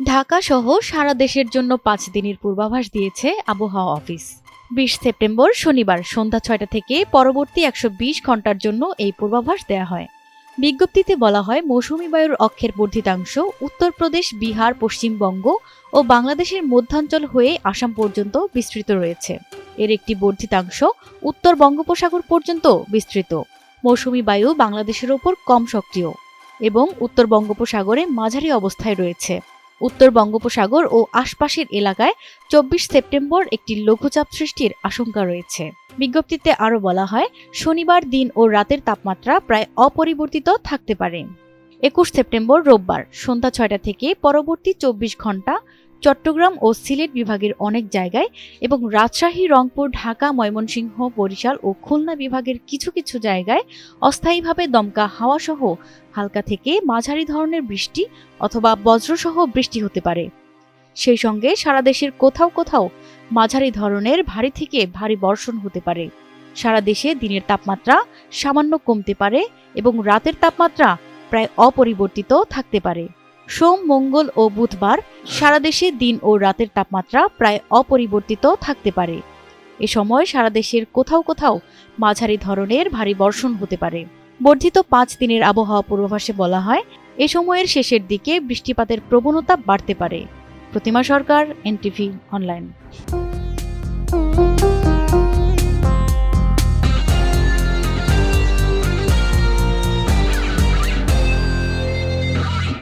ঢাকা সহ সারা দেশের জন্য পাঁচ দিনের পূর্বাভাস দিয়েছে আবহাওয়া অফিস। বিশ সেপ্টেম্বর শনিবার সন্ধ্যা ছয়টা থেকে পরবর্তী একশো বিশ ঘণ্টার জন্য এই পূর্বাভাস দেওয়া হয়। বিজ্ঞপ্তিতে বলা হয়, মৌসুমী বায়ুর অক্ষের বর্ধিতাংশ উত্তরপ্রদেশ, বিহার, পশ্চিমবঙ্গ ও বাংলাদেশের মধ্যাঞ্চল হয়ে আসাম পর্যন্ত বিস্তৃত রয়েছে। এর একটি বর্ধিতাংশ উত্তর বঙ্গোপসাগর পর্যন্ত বিস্তৃত। মৌসুমি বায়ু বাংলাদেশের ওপর কম সক্রিয় এবং উত্তর বঙ্গোপসাগরে মাঝারি অবস্থায় রয়েছে। উত্তর বঙ্গোপসাগর ও আশপাশের এলাকায় চব্বিশ সেপ্টেম্বর একটি লঘুচাপ সৃষ্টির আশঙ্কা রয়েছে। বিজ্ঞপ্তিতে আরও বলা হয়, শনিবার দিন ও রাতের তাপমাত্রা প্রায় অপরিবর্তিত থাকতে পারে। একুশ সেপ্টেম্বর রোববার সন্ধ্যা ছয়টা থেকে পরবর্তী চব্বিশ ঘণ্টা চট্টগ্রাম ও সিলেট বিভাগের অনেক জায়গায় এবং রাজশাহী, রংপুর, ঢাকা, ময়মনসিংহ, বরিশাল ও খুলনা বিভাগের কিছু কিছু জায়গায় অস্থায়ীভাবে দমকা হাওয়াসহ হালকা থেকে মাঝারি ধরনের বৃষ্টি অথবা বজ্রসহ বৃষ্টি হতে পারে। সেই সঙ্গে সারা দেশের কোথাও কোথাও মাঝারি ধরনের ভারী থেকে ভারী বর্ষণ হতে পারে। সারা দেশে দিনের তাপমাত্রা সামান্য কমতে পারে এবং রাতের তাপমাত্রা প্রায় অপরিবর্তিত থাকতে পারে। সোম, মঙ্গল ও বুধবার সারা দেশে দিন ও রাতের তাপমাত্রা প্রায় অপরিবর্তিত থাকতে পারে। এ সময় সারা দেশের কোথাও কোথাও মাঝারি ধরনের ভারী বর্ষণ হতে পারে। বর্ধিত পাঁচ দিনের আবহাওয়া পূর্বাভাসে বলা হয়, এ সময়ের শেষের দিকে বৃষ্টিপাতের প্রবণতা বাড়তে পারে। Pratima Sarkar, NTV online.